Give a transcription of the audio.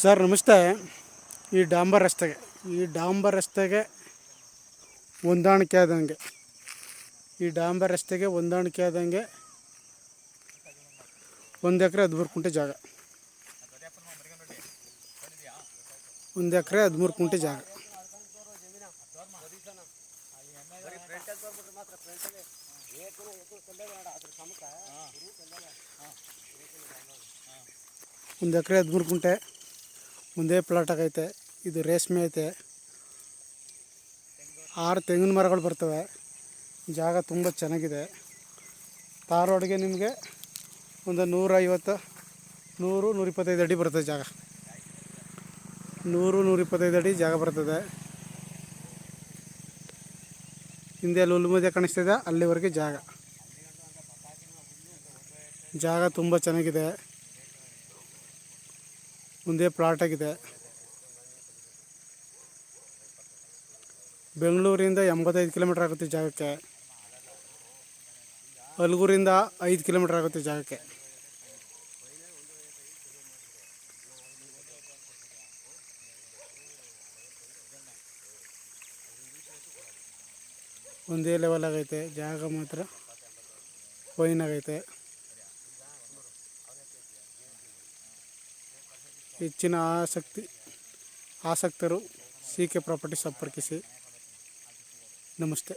Sir, ನಮಸ್ತೆ. ಈ ಡಾಂಬರ್ ರಸ್ತೆಗೆ, ಈ ಡಾಂಬರ್ ರಸ್ತೆಗೆ ಹೊಂದಾಣಿಕೆ ಆದಂಗೆ, ಈ ಡಾಂಬರ್ ರಸ್ತೆಗೆ ಹೊಂದಾಣಿಕೆ ಆದಂಗೆ ಒಂದು ಎಕರೆ ಹದಿಮೂರು ಕುಂಟೆ ಜಾಗ. ಒಂದು ಎಕರೆ ಹದಿಮೂರು ಕುಂಟೆ ಜಾಗ. ಒಂದು ಎಕರೆ ಹದಿಮೂರು ಕುಂಟೆ ಒಂದೇ ಪ್ಲಾಟ್ ಆಗೈತೆ ಇದು ರೇಷ್ಮೆ ಐತೆ. ಆರು ತೆಂಗಿನ ಮರಗಳು ಬರ್ತವೆ. ಜಾಗ ತುಂಬ ಚೆನ್ನಾಗಿದೆ. ತಾರ್ ರೋಡ್ಗೆ ನಿಮಗೆ ಒಂದು ನೂರೈವತ್ತು, ನೂರು, ನೂರಿಪ್ಪತ್ತೈದು ಅಡಿ ಬರ್ತದೆ ಜಾಗ. ನೂರು, ನೂರಿಪ್ಪತ್ತೈದು ಅಡಿ ಜಾಗ ಬರ್ತದೆ. ಹಿಂದೆ ಅಲ್ಲಿ ಹುಲ್ಲು ಕಾಣಿಸ್ತಿದೆ, ಅಲ್ಲಿವರೆಗೆ ಜಾಗ. ಜಾಗ ತುಂಬ ಚೆನ್ನಾಗಿದೆ. ಮುಂದೆ ಪ್ಲಾಟ್ ಆಗಿದೆ. ಬೆಂಗಳೂರಿಂದ ಎಂಬತ್ತೈದು ಕಿಲೋಮೀಟ್ರ್ ಆಗುತ್ತೆ ಜಾಗಕ್ಕೆ. ಅಲ್ಗೂರಿಂದ ಐದು ಕಿಲೋಮೀಟ್ರ್ ಆಗುತ್ತೆ ಜಾಗಕ್ಕೆ. ಒಂದೇ ಲೆವೆಲ್ ಆಗೈತೆ. ಜಾಗ ಮಾತ್ರ ಫೈನ್ ಆಗೈತೆ. ಹೆಚ್ಚಿನ ಆಸಕ್ತಿ ಆಸಕ್ತರು ಸಿ ಕೆ ಪ್ರಾಪರ್ಟಿ ಸಂಪರ್ಕಿಸಿ ನಮಸ್ತೆ